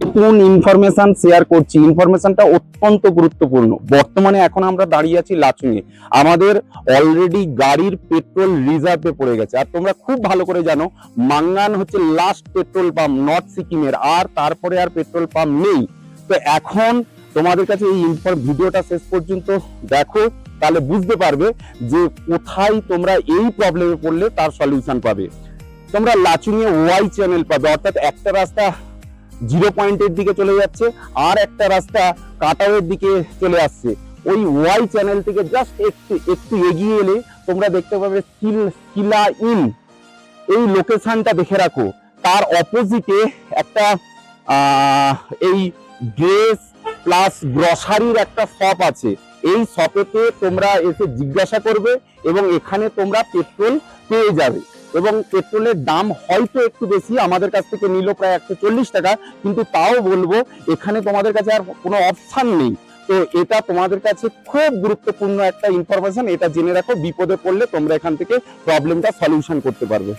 নতুন information share করছি। ইনফরমেশনটা অত্যন্ত গুরুত্বপূর্ণ। বর্তমানে এখন আমরা দাঁড়িয়ে আছি লাচুঙে আমাদের অলরেডি গাড়ির পেট্রোল রিজার্ভে পড়ে গেছে। আর তোমরা খুব ভালো করে জানো, মাঙ্গান হচ্ছে লাস্ট পেট্রোল পাম্প নর্থ সিকিমের আর তারপরে আর পেট্রোল পাম্প নেই। তো এখন তোমাদের কাছে এই ভিডিওটা শেষ পর্যন্ত দেখো। তাহলে বুঝতে পারবে যে কোথায় তোমরা এই প্রবলেমে পড়লে তার সলিউশন পাবে। তোমরা লাচুঙে ওয়াই চ্যানেল পাবে। অর্থাৎ একটা রাস্তা জিরো পয়েন্টের দিকে চলে যাচ্ছে আর একটা রাস্তা কাটাওয়ের দিকে চলে আসছে। ওই ওয়াই চ্যানেল থেকে জাস্ট একটু একটু এগিয়ে এলে তোমরা দেখতে পাবে স্কিলা ইন এই লোকেশনটা দেখে রাখো। তার অপোজিটে একটা এই ড্রেস প্লাস গ্রসারির একটা শপ আছে। এই শপেতে তোমরা এসে জিজ্ঞাসা করবে এবং এখানে তোমরা পেট্রোল পেয়ে যাবে। এবং পেট্রোলের দাম হয়তো একটু বেশি, আমাদের কাছ থেকে নিল প্রায় একশো চল্লিশ টাকা, কিন্তু তাও বলব এখানে তোমাদের কাছে আর কোনো অপশান নেই। তো এটা তোমাদের কাছে খুব গুরুত্বপূর্ণ একটা ইনফরমেশন এটা জেনে রাখো, বিপদে পড়লে তোমরা এখান থেকে প্রবলেমটা সলিউশন করতে পারবে।